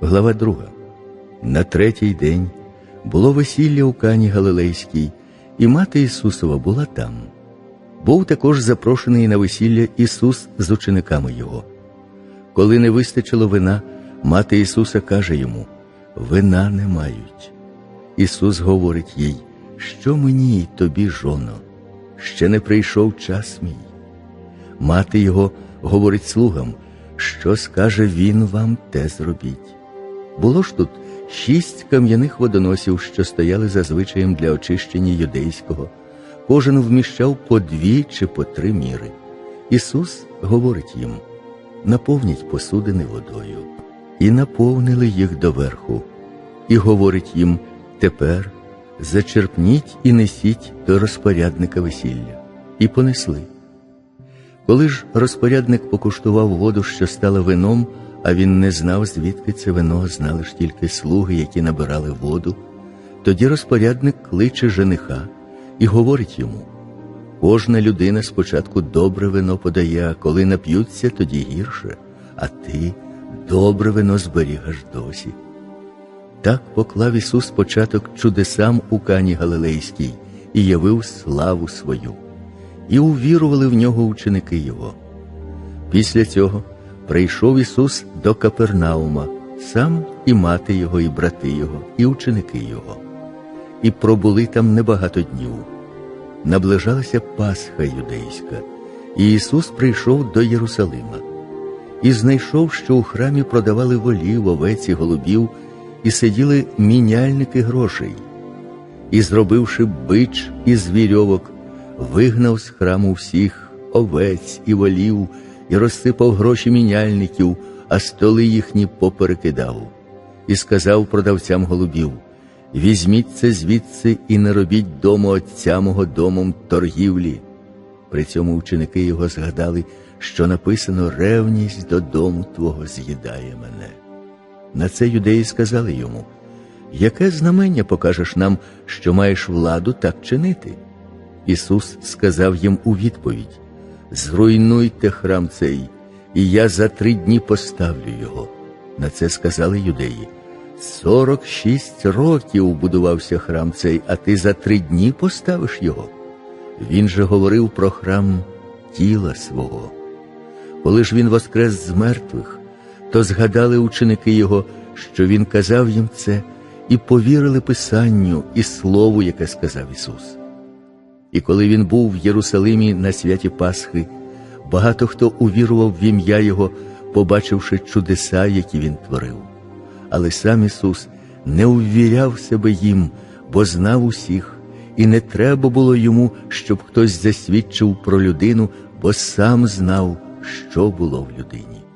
Глава 2. На третій день було весілля у Кані Галилейській, і мати Ісусова була там. Був також запрошений на весілля Ісус з учениками Його. Коли не вистачило вина, мати Ісуса каже йому: Вина не мають. Ісус говорить їй, що мені й тобі, жоно, ще не прийшов час мій. Мати його говорить слугам, що скаже він вам, те зробіть. Було ж тут шість кам'яних водоносів, що стояли за звичаєм для очищення юдейського. Кожен вміщав по дві чи по три міри. Ісус говорить їм: наповніть посудини водою, і наповнили їх доверху, і говорить їм: тепер зачерпніть і несіть до розпорядника весілля, і понесли. Коли ж розпорядник покуштував воду, що стала вином, а він не знав, звідки це вино, знали ж тільки слуги, які набирали воду, тоді розпорядник кличе жениха і говорить йому: кожна людина спочатку добре вино подає, а коли нап'ються, тоді гірше, а ти добре вино зберігаш досі. Так поклав Ісус початок чудесам у Кані Галилейській і явив славу свою, і увірували в нього ученики Його. Після цього прийшов Ісус до Капернаума, сам і мати Його, і брати Його, і ученики Його, і пробули там небагато днів. Наближалася Пасха юдейська, і Ісус прийшов до Єрусалима. І знайшов, що у храмі продавали волів, овець і голубів, і сиділи міняльники грошей, і, зробивши бич із вірьовок, вигнав з храму всіх овець і волів, і розсипав гроші міняльників, а столи їхні поперекидав, і сказав продавцям голубів: Візьміть це звідси і не робіть дому отця мого домом торгівлі. При цьому ученики його згадали, що написано ревність до дому твого з'їдає мене. На це юдеї сказали йому: Яке знамення покажеш нам, що маєш владу так чинити? Ісус сказав їм у відповідь: Зруйнуйте храм цей, і я за три дні поставлю його. На це сказали юдеї. Сорок шість років будувався храм цей, а ти за три дні поставиш його. Він же говорив про храм тіла свого. Коли ж він воскрес з мертвих, то згадали ученики його, що він казав їм це, і повірили Писанню і Слову, яке сказав Ісус. І коли він був в Єрусалимі на святі Пасхи, багато хто увірував в ім'я Його, побачивши чудеса, які він творив. Але сам Ісус не увіряв себе їм, бо знав усіх, і не треба було йому, щоб хтось засвідчив про людину, бо сам знав, що було в людині.